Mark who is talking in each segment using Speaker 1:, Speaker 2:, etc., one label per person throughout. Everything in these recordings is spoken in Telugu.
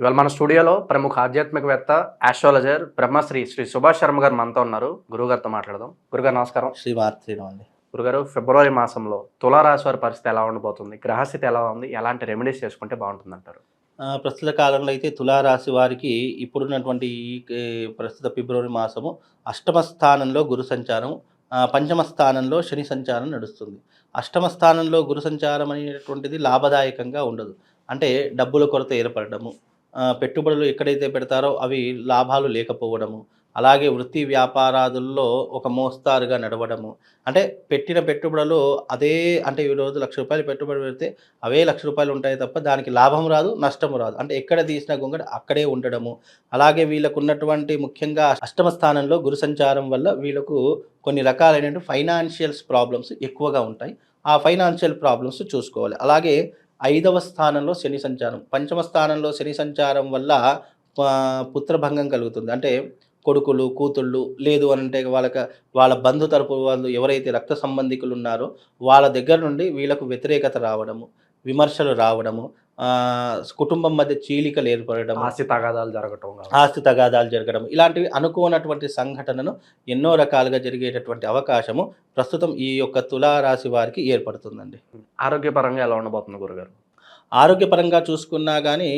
Speaker 1: ఇవాళ మన స్టూడియోలో ప్రముఖ ఆధ్యాత్మికవేత్త ఆస్ట్రాలజర్ బ్రహ్మశ్రీ శ్రీ సుభాష్ శర్మ గారు మనతో ఉన్నారు. గురుగారితో మాట్లాడదాం. గురుగారు నమస్కారం.
Speaker 2: శ్రీమార్తిలో అండి.
Speaker 1: గురుగారు ఫిబ్రవరి మాసంలో తులారాశి వారి పరిస్థితి ఎలా ఉండబోతుంది? గ్రహస్థితి ఎలా ఉంది? ఎలాంటి రెమెడీస్ చేసుకుంటే బాగుంటుంది అంటారు
Speaker 2: ప్రస్తుత కాలంలో అయితే తులారాశి వారికి ఇప్పుడున్నటువంటి ప్రస్తుత ఫిబ్రవరి మాసము అష్టమ స్థానంలో గురు సంచారం పంచమ స్థానంలో శని సంచారం నడుస్తుంది. అష్టమ స్థానంలో గురు సంచారం అనేటువంటిది లాభదాయకంగా ఉండదు. అంటే డబ్బుల కొరత ఏర్పడము పెట్టుబడులు ఎక్కడైతే పెడతారో అవి లాభాలు లేకపోవడము. అలాగే వృత్తి వ్యాపారాదుల్లో ఒక మోస్తారుగా నడవడము. అంటే పెట్టిన పెట్టుబడులు అదే అంటే ఈ రోజు లక్ష రూపాయలు పెట్టుబడి పెడితే అవే లక్ష రూపాయలు ఉంటాయి తప్ప దానికి లాభం రాదు నష్టం రాదు. అంటే ఎక్కడ తీసిన గొంగడ అక్కడే ఉండడము. అలాగే వీళ్ళకు ఉన్నటువంటి ముఖ్యంగా అష్టమ స్థానంలో గురు సంచారం వల్ల వీళ్ళకు కొన్ని రకాలైనటువంటి ఫైనాన్షియల్స్ ప్రాబ్లమ్స్ ఎక్కువగా ఉంటాయి. ఆ ఫైనాన్షియల్ ప్రాబ్లమ్స్ చూసుకోవాలి. అలాగే ఐదవ స్థానంలో శని సంచారం. పంచమ స్థానంలో శని సంచారం వల్ల పుత్రభంగం కలుగుతుంది. అంటే కొడుకులు కూతుళ్ళు లేదు అని అంటే వాళ్ళకి వాళ్ళ బంధు తరపు వాళ్ళు ఎవరైతే రక్త సంబంధికులు ఉన్నారో వాళ్ళ దగ్గర నుండి వీళ్ళకు వ్యతిరేకత రావడము విమర్శలు రావడము కుటుంబం మధ్య చీలికలు ఏర్పడడం
Speaker 1: ఆస్తి తగాదాలు జరగటం.
Speaker 2: ఆస్తి తగాదాలు జరగడం ఇలాంటివి అనుకోనటువంటి సంఘటనను ఎన్నో రకాలుగా జరిగేటటువంటి అవకాశము ప్రస్తుతం ఈ యొక్క తులారాశి వారికి ఏర్పడుతుందండి
Speaker 1: ఆరోగ్యపరంగా ఎలా ఉండబోతుంది గురుగారు
Speaker 2: ఆరోగ్యపరంగా చూసుకున్నా కానీ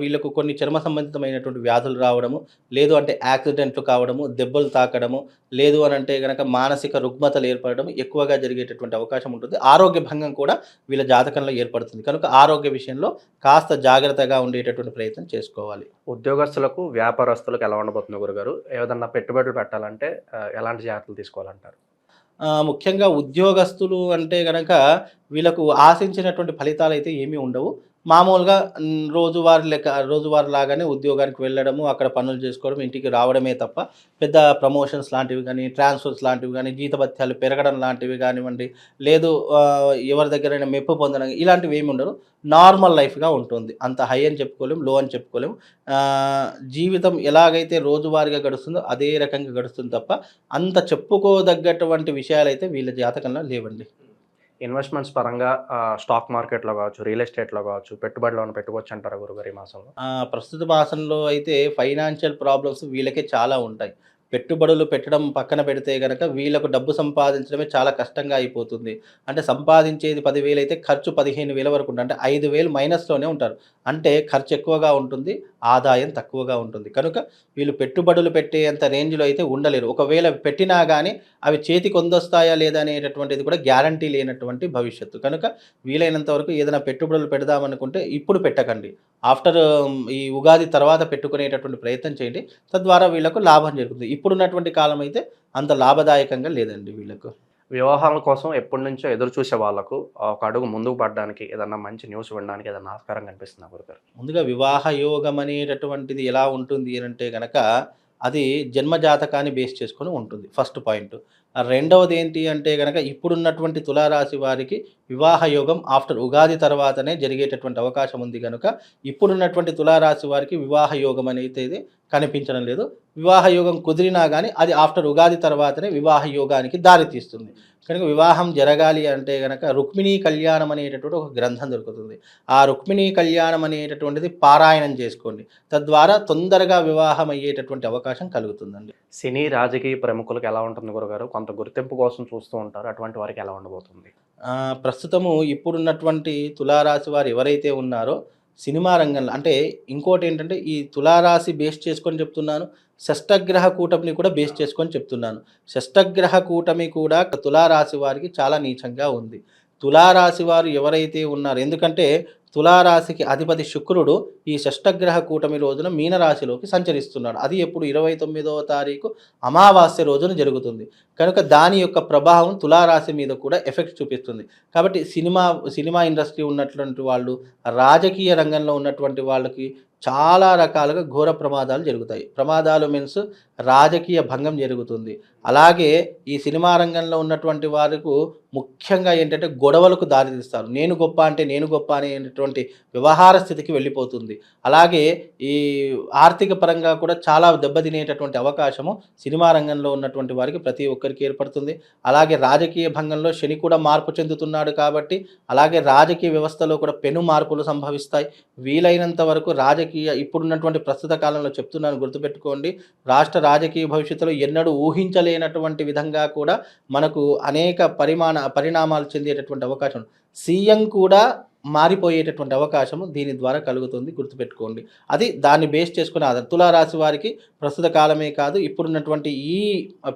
Speaker 2: వీళ్ళకు కొన్ని చర్మ సంబంధితమైనటువంటి వ్యాధులు రావడము లేదు అంటే యాక్సిడెంట్లు కావడము దెబ్బలు తాకడము లేదు అని అంటే కనుక మానసిక రుగ్మతలు ఏర్పడడం ఎక్కువగా జరిగేటటువంటి అవకాశం ఉంటుంది. ఆరోగ్య భంగం కూడా వీళ్ళ జాతకంలో ఏర్పడుతుంది. కనుక ఆరోగ్య విషయంలో కాస్త జాగ్రత్తగా ఉండేటటువంటి ప్రయత్నం చేసుకోవాలి.
Speaker 1: ఉద్యోగస్తులకు వ్యాపారస్తులకు ఎలా ఉండబోతుంది గురుగారు? ఏదన్నా పెట్టుబడులు పెట్టాలంటే ఎలాంటి జాగ్రత్తలు తీసుకోవాలంటారు?
Speaker 2: ముఖ్యంగా ఉద్యోగస్తులు అంటే కనుక వీళ్ళకు ఆశించినటువంటి ఫలితాలు అయితే ఏమీ ఉండవు. మామూలుగా రోజువారి రోజువారీ లెక్క రోజువారీ లాగానే ఉద్యోగానికి వెళ్ళడము అక్కడ పనులు చేసుకోవడం ఇంటికి రావడమే తప్ప పెద్ద ప్రమోషన్స్ లాంటివి కానీ ట్రాన్స్ఫర్స్ లాంటివి కానీ జీతభత్యాలు పెరగడం లాంటివి కానివ్వండి లేదు ఎవరి దగ్గరైనా మెప్పు పొందడం ఇలాంటివి ఏమి ఉండదు నార్మల్ లైఫ్గా ఉంటుంది. అంత హై అని చెప్పుకోలేము లో అని చెప్పుకోలేము జీవితం ఎలాగైతే రోజువారీగా గడుస్తుందో అదే రకంగా గడుస్తుంది తప్ప అంత చెప్పుకోదగ్గటువంటి విషయాలు అయితే వీళ్ళ జాతకంలో లేవండి.
Speaker 1: ఇన్వెస్ట్మెంట్స్ పరంగా స్టాక్ మార్కెట్లో కావచ్చు రియల్ ఎస్టేట్లో కావచ్చు పెట్టుబడిలో పెట్టుకోవచ్చు అంటారా గురుగారు ఈ మాసంలో?
Speaker 2: ఆ, ప్రస్తుత మాసంలో అయితే ఫైనాన్షియల్ ప్రాబ్లమ్స్ వీళ్ళకే చాలా ఉంటాయి. పెట్టుబడులు పెట్టడం పక్కన పెడితే కనుక వీళ్ళకు డబ్బు సంపాదించడమే చాలా కష్టంగా అయిపోతుంది. అంటే సంపాదించేది పదివేలు అయితే ఖర్చు పదిహేను వేల వరకు ఉంటుంది. అంటే ఐదు వేలు మైనస్లోనే ఉంటారు. అంటే ఖర్చు ఎక్కువగా ఉంటుంది. ఆదాయం తక్కువగా ఉంటుంది. కనుక వీళ్ళు పెట్టుబడులు పెట్టేంత రేంజ్లో అయితే ఉండలేరు. ఒకవేళ పెట్టినా కానీ అవి చేతికి కొందొస్తాయా లేదా అనేటటువంటిది కూడా గ్యారంటీ లేనటువంటి భవిష్యత్తు. కనుక వీలైనంత వరకు ఏదైనా పెట్టుబడులు పెడదామనుకుంటే ఇప్పుడు పెట్టకండి. ఆఫ్టర్ ఈ ఉగాది తర్వాత పెట్టుకునేటటువంటి ప్రయత్నం చేయండి. తద్వారా వీళ్ళకు లాభం జరుగుతుంది. ఇప్పుడున్నటువంటి కాలం అయితే అంత లాభదాయకంగా లేదండి వీళ్ళకు.
Speaker 1: వివాహాల కోసం ఎప్పటి నుంచో ఎదురు చూసే వాళ్ళకు ఒక అడుగు ముందుకు పడడానికి ఏదన్నా మంచి న్యూస్ వినడానికి ఏదన్నా ఆస్కారం కనిపిస్తుంది గురుగారు.
Speaker 2: ముందుగా వివాహ యోగం అనేటటువంటిది ఎలా ఉంటుంది అని అంటే కనుక అది జన్మజాతకాన్ని బేస్ చేసుకొని ఉంటుంది. First point. రెండవది ఏంటి అంటే కనుక ఇప్పుడున్నటువంటి తులారాశి వారికి వివాహ యోగం ఆఫ్టర్ ఉగాది తర్వాతనే జరిగేటటువంటి అవకాశం ఉంది కనుక ఇప్పుడున్నటువంటి తులారాశి వారికి వివాహ యోగం అనేది కనిపించడం లేదు. వివాహ యోగం కుదిరినా కానీ అది ఆఫ్టర్ ఉగాది తర్వాతనే వివాహ యోగానికి దారితీస్తుంది. కనుక వివాహం జరగాలి అంటే కనుక రుక్మిణీ కళ్యాణం అనేటటువంటి ఒక గ్రంథం దొరుకుతుంది. ఆ రుక్మిణీ కళ్యాణం అనేటటువంటిది పారాయణం చేసుకోండి. తద్వారా తొందరగా వివాహం అయ్యేటటువంటి అవకాశం కలుగుతుందండి.
Speaker 1: సినీ రాజకీయ ప్రముఖులకు ఎలా ఉంటుంది గురుగారు? కొంత గుర్తింపు కోసం చూస్తూ ఉంటారు. అటువంటి వారికి ఎలా ఉండబోతుంది?
Speaker 2: ప్రస్తుతము ఇప్పుడున్నటువంటి తులారాశి వారు ఎవరైతే ఉన్నారో సినిమా రంగంలో అంటే ఇంకోటి ఏంటంటే ఈ తులారాశి బేస్ చేసుకొని చెప్తున్నాను. షష్టగ్రహ కూటమిని కూడా బేస్ చేసుకొని చెప్తున్నాను. షష్టగ్రహ కూటమి కూడా తులారాశి వారికి చాలా నీచంగా ఉంది. తులారాశి వారు ఎవరైతే ఉన్నారో ఎందుకంటే తులారాశికి అధిపతి శుక్రుడు ఈ షష్టగ్రహ కూటమి రోజున మీనరాశిలోకి సంచరిస్తున్నాడు. అది ఎప్పుడు? ఇరవై తొమ్మిదవ తారీఖు అమావాస్య రోజున జరుగుతుంది. కనుక దాని యొక్క ప్రభావం తులారాశి మీద కూడా ఎఫెక్ట్ చూపిస్తుంది. కాబట్టి సినిమా సినిమా ఇండస్ట్రీ ఉన్నటువంటి వాళ్ళు రాజకీయ రంగంలో ఉన్నటువంటి వాళ్ళకి చాలా రకాలుగా ఘోర ప్రమాదాలు జరుగుతాయి. ప్రమాదాలు మీన్స్ రాజకీయ భంగం జరుగుతుంది. అలాగే ఈ సినిమా రంగంలో ఉన్నటువంటి వారికి ముఖ్యంగా ఏంటంటే గొడవలకు దారితీస్తారు నేను గొప్ప అంటే నేను గొప్ప అనేటువంటి వ్యవహార స్థితికి వెళ్ళిపోతుంది. అలాగే ఈ ఆర్థిక పరంగా కూడా చాలా దెబ్బతినేటటువంటి అవకాశము సినిమా రంగంలో ఉన్నటువంటి వారికి ప్రతి ఒక్కరికి ఏర్పడుతుంది. అలాగే రాజకీయ భంగంలో శని కూడా మార్పు చెందుతున్నాడు కాబట్టి అలాగే రాజకీయ వ్యవస్థలో కూడా పెను మార్పులు సంభవిస్తాయి. వీలైనంత వరకు రాజకీయ రాజకీయ ఇప్పుడున్నటువంటి ప్రస్తుత కాలంలో చెప్తున్నాను గుర్తుపెట్టుకోండి. రాష్ట్ర రాజకీయ భవిష్యత్తులో ఎన్నడూ ఊహించలేనటువంటి విధంగా కూడా మనకు అనేక పరిమాణ పరిణామాలు చెందేటటువంటి అవకాశం. ఉంది. సీఎం కూడా మారిపోయేటటువంటి అవకాశం దీని ద్వారా కలుగుతుంది గుర్తుపెట్టుకోండి. అది దాన్ని బేస్ చేసుకుని ఆధారం. తులారాశి వారికి ప్రస్తుత కాలమే కాదు ఇప్పుడున్నటువంటి ఈ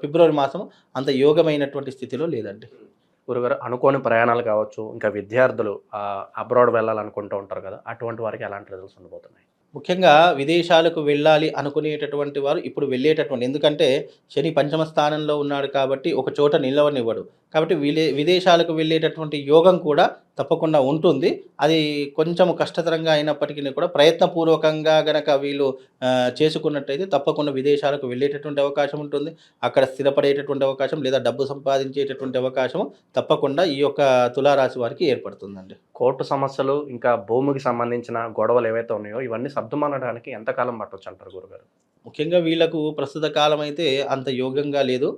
Speaker 2: ఫిబ్రవరి మాసం అంత యోగమైనటువంటి స్థితిలో లేదండి.
Speaker 1: గురుగారు అనుకోని ప్రయాణాలు కావచ్చు ఇంకా విద్యార్థులు అబ్రాడ్ వెళ్ళాలనుకుంటూ ఉంటారు కదా అటువంటి వారికి ఎలాంటి రిజల్ట్స్ ఉండబోతున్నాయి?
Speaker 2: ముఖ్యంగా విదేశాలకు వెళ్ళాలి అనుకునేటటువంటి వారు ఇప్పుడు వెళ్ళేటటువంటి ఎందుకంటే శని పంచమ స్థానంలో ఉన్నాడు కాబట్టి ఒక చోట నిలవనివ్వడు. కాబట్టి విలే విదేశాలకు వెళ్ళేటటువంటి యోగం కూడా తప్పకుండా ఉంటుంది. అది కొంచెం కష్టతరంగా అయినప్పటికీ కూడా ప్రయత్నపూర్వకంగా గనక వీళ్ళు చేసుకున్నట్టయితే తప్పకుండా విదేశాలకు వెళ్ళేటటువంటి అవకాశం ఉంటుంది. అక్కడ స్థిరపడేటటువంటి అవకాశం లేదా డబ్బు సంపాదించేటటువంటి అవకాశం తప్పకుండా ఈ యొక్క తులారాశి వారికి ఏర్పడుతుందండి.
Speaker 1: కోర్టు సమస్యలు ఇంకా భూమికి సంబంధించిన గొడవలు ఏవైతే ఉన్నాయో ఇవన్నీ సర్దుమనడానికి ఎంతకాలం పట్టొచ్చు అంటారు గురుగారు?
Speaker 2: ముఖ్యంగా వీళ్ళకు ప్రస్తుత కాలం అయితే అంత యోగంగా లేదు.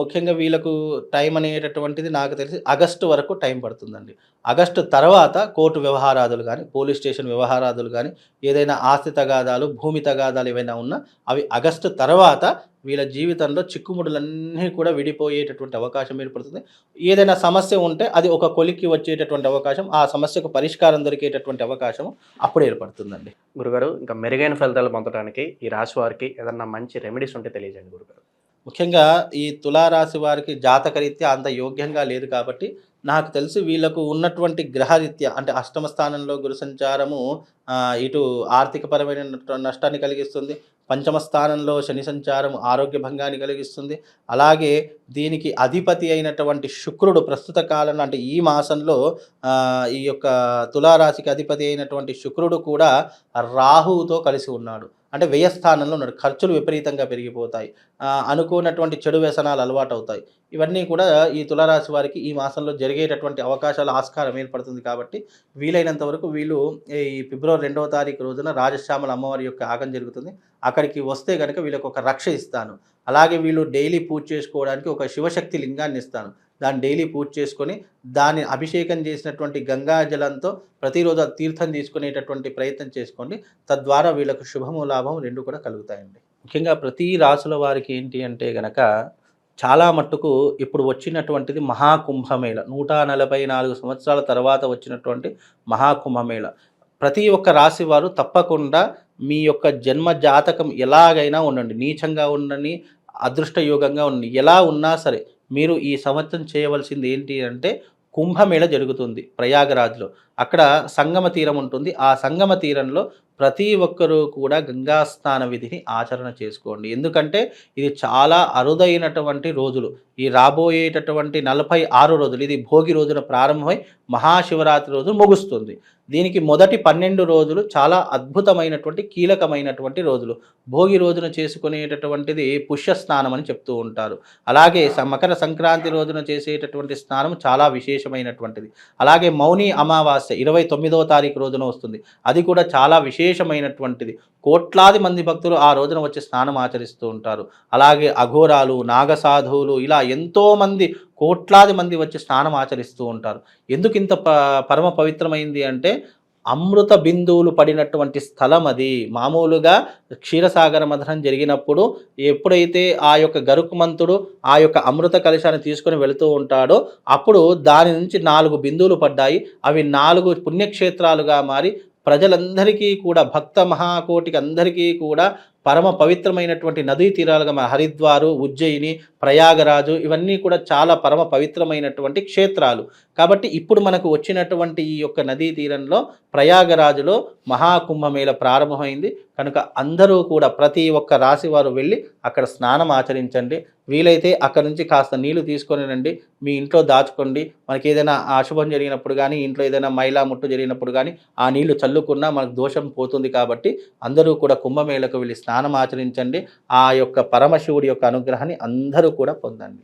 Speaker 2: ముఖ్యంగా వీళ్ళకు టైం అనేటటువంటిది నాకు తెలిసి ఆగస్టు వరకు టైం పడుతుందండి. ఆగస్టు తర్వాత కోర్టు వ్యవహారాదులు కానీ పోలీస్ స్టేషన్ వ్యవహారాదులు కానీ ఏదైనా ఆస్తి తగాదాలు భూమి తగాదాలు ఏవైనా ఉన్నా అవి ఆగస్టు తర్వాత వీళ్ళ జీవితంలో చిక్కుముడులన్నీ కూడా విడిపోయేటటువంటి అవకాశం ఏర్పడుతుంది. ఏదైనా సమస్య ఉంటే అది ఒక కొలిక్కి వచ్చేటటువంటి అవకాశం ఆ సమస్యకు పరిష్కారం దొరికేటటువంటి అవకాశం అప్పుడు ఏర్పడుతుందండి.
Speaker 1: గురుగారు ఇంకా మెరుగైన ఫలితాలు పొందడానికి ఈ రాశి వారికి ఏదన్నా మంచి రెమెడీస్ ఉంటే తెలియజేయండి గురుగారు.
Speaker 2: ముఖ్యంగా ఈ తులారాశి వారికి జాతకరీత్యా అంత యోగ్యంగా లేదు కాబట్టి నాకు తెలిసి వీళ్ళకు ఉన్నటువంటి గ్రహరీత్యా అంటే అష్టమ స్థానంలో గురు సంచారము ఇటు ఆర్థికపరమైన నష్టాన్ని కలిగిస్తుంది. పంచమ స్థానంలో శని సంచారం ఆరోగ్య భంగాన్ని కలిగిస్తుంది. అలాగే దీనికి అధిపతి అయినటువంటి శుక్రుడు ప్రస్తుత కాలంలో అంటే ఈ మాసంలో ఈ యొక్క తులారాశికి అధిపతి అయినటువంటి శుక్రుడు కూడా రాహువుతో కలిసి ఉన్నాడు. అంటే వ్యయ స్థానంలో ఉన్నాడు. ఖర్చులు విపరీతంగా పెరిగిపోతాయి. అనుకున్నటువంటి అనుకోనటువంటి చెడు వ్యసనాలు అలవాటు అవుతాయి ఇవన్నీ కూడా ఈ తులారాశి వారికి ఈ మాసంలో జరిగేటటువంటి అవకాశాల ఆస్కారం ఏర్పడుతుంది కాబట్టి వీలైనంత వరకు వీళ్ళు ఈ ఫిబ్రవరి రెండవ తారీఖు రోజున రాజశ్యామల అమ్మవారి యొక్క ఆగం జరుగుతుంది. అక్కడికి వస్తే కనుక వీళ్ళకి ఒక రక్ష ఇస్తాను. అలాగే వీళ్ళు డైలీ పూజ చేసుకోవడానికి ఒక శివశక్తి లింగాన్ని ఇస్తాను. దాన్ని డైలీ పూజ చేసుకొని దాన్ని అభిషేకం చేసినటువంటి గంగాజలంతో ప్రతిరోజు తీర్థం తీసుకునేటటువంటి ప్రయత్నం చేసుకోండి. తద్వారా వీళ్ళకు శుభము లాభం రెండు కూడా కలుగుతాయండి. ముఖ్యంగా ప్రతి రాసుల వారికి ఏంటి అంటే గనక చాలా మట్టుకు ఇప్పుడు వచ్చినటువంటిది మహాకుంభమేళ. నూట నలభై నాలుగు సంవత్సరాల తర్వాత వచ్చినటువంటి మహాకుంభమేళ. ప్రతి ఒక్క రాశి వారు తప్పకుండా మీ యొక్క జన్మ జాతకం ఎలాగైనా ఉండండి. నీచంగా ఉండని అదృష్టయోగంగా ఉండండి. ఎలా ఉన్నా సరే మీరు ఈ సంవత్సరం చేయవలసింది ఏంటి అంటే కుంభమేళ జరుగుతుంది ప్రయాగరాజ్లో. అక్కడ సంగమ తీరం ఉంటుంది. ఆ సంగమ తీరంలో ప్రతి ఒక్కరూ కూడా గంగా స్నాన విధిని ఆచరణ చేసుకోండి. ఎందుకంటే ఇది చాలా అరుదైనటువంటి రోజులు. ఈ రాబోయేటటువంటి నలభై ఆరు రోజులు ఇది భోగి రోజున ప్రారంభమై మహాశివరాత్రి రోజు ముగుస్తుంది. దీనికి మొదటి పన్నెండు రోజులు చాలా అద్భుతమైనటువంటి కీలకమైనటువంటి రోజులు. భోగి రోజున చేసుకునేటటువంటిది పుష్య స్నానం అని చెప్తూ ఉంటారు. అలాగే మకర సంక్రాంతి రోజున చేసేటటువంటి స్నానం చాలా విశేషమైనటువంటిది. అలాగే మౌని అమావాస్య ఇరవై తొమ్మిదవ తారీఖు రోజున వస్తుంది. అది కూడా చాలా విశేషమైనటువంటిది. కోట్లాది మంది భక్తులు ఆ రోజున వచ్చి స్నానం ఆచరిస్తూ ఉంటారు. అలాగే అఘోరాలు నాగసాధువులు ఇలా ఎంతోమంది కోట్లాది మంది వచ్చి స్నానం ఆచరిస్తూ ఉంటారు. ఎందుకు ఇంత ప పరమ పవిత్రమైంది అంటే అమృత బిందువులు పడినటువంటి స్థలం అది. మామూలుగా క్షీరసాగర మథనం జరిగినప్పుడు ఎప్పుడైతే ఆ యొక్క గరుకుమంతుడు ఆ యొక్క అమృత కలశాన్ని తీసుకొని వెళుతూ ఉంటాడో అప్పుడు దాని నుంచి నాలుగు బిందువులు పడ్డాయి. అవి నాలుగు పుణ్యక్షేత్రాలుగా మారి ప్రజలందరికీ కూడా భక్త మహాకోటికి అందరికీ కూడా పరమ పవిత్రమైనటువంటి నదీ తీరాలుగా మన హరిద్వారు ఉజ్జయిని ప్రయాగరాజు ఇవన్నీ కూడా చాలా పరమ పవిత్రమైనటువంటి క్షేత్రాలు. కాబట్టి ఇప్పుడు మనకు వచ్చినటువంటి ఈ యొక్క నదీ తీరంలో ప్రయాగరాజులో మహాకుంభమేళ ప్రారంభమైంది. కనుక అందరూ కూడా ప్రతి ఒక్క రాశి వారు వెళ్ళి అక్కడ స్నానం ఆచరించండి. వీలైతే అక్కడ నుంచి కాస్త నీళ్ళు తీసుకొని రండి. మీ ఇంట్లో దాచుకోండి. మనకి ఏదైనా అశుభం జరిగినప్పుడు కానీ ఇంట్లో ఏదైనా మైలా ముట్టు జరిగినప్పుడు కానీ ఆ నీళ్ళు చల్లుకున్నా మనకు దోషం పోతుంది కాబట్టి అందరూ కూడా కుంభమేళకు వెళ్ళి స్నానం ఆచరించండి. ఆ యొక్క పరమశివుడి యొక్క అనుగ్రహాన్ని అందరూ కూడా పొందండి.